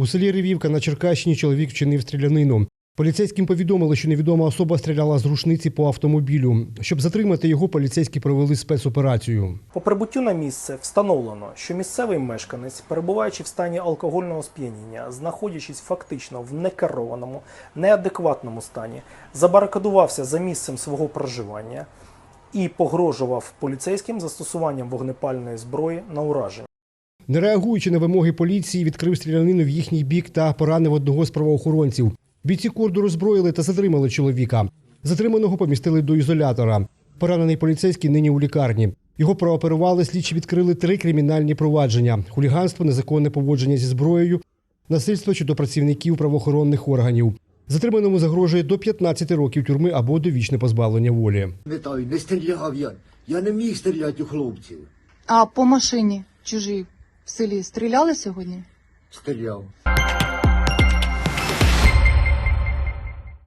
У селі Ревівка на Черкащині чоловік вчинив стрілянину. Поліцейським повідомили, що невідома особа стріляла з рушниці по автомобілю. Щоб затримати його, поліцейські провели спецоперацію. По прибуттю на місце встановлено, що місцевий мешканець, перебуваючи в стані алкогольного сп'яніння, знаходячись фактично в некерованому, неадекватному стані, забарикадувався за місцем свого проживання і погрожував поліцейським застосуванням вогнепальної зброї на ураження. Не реагуючи на вимоги поліції, відкрив стрілянину в їхній бік та поранив одного з правоохоронців. Бійці корду роззброїли та затримали чоловіка. Затриманого помістили до ізолятора. Поранений поліцейський нині у лікарні. Його прооперували, слідчі відкрили три кримінальні провадження: хуліганство, незаконне поводження зі зброєю, насильство щодо працівників правоохоронних органів. Затриманому загрожує до 15 років тюрми або довічне позбавлення волі. Вітаю, не стріляв я. Я не міг стріляти у хлопців. А по машині чужій в селі стріляли сьогодні? Стріляв.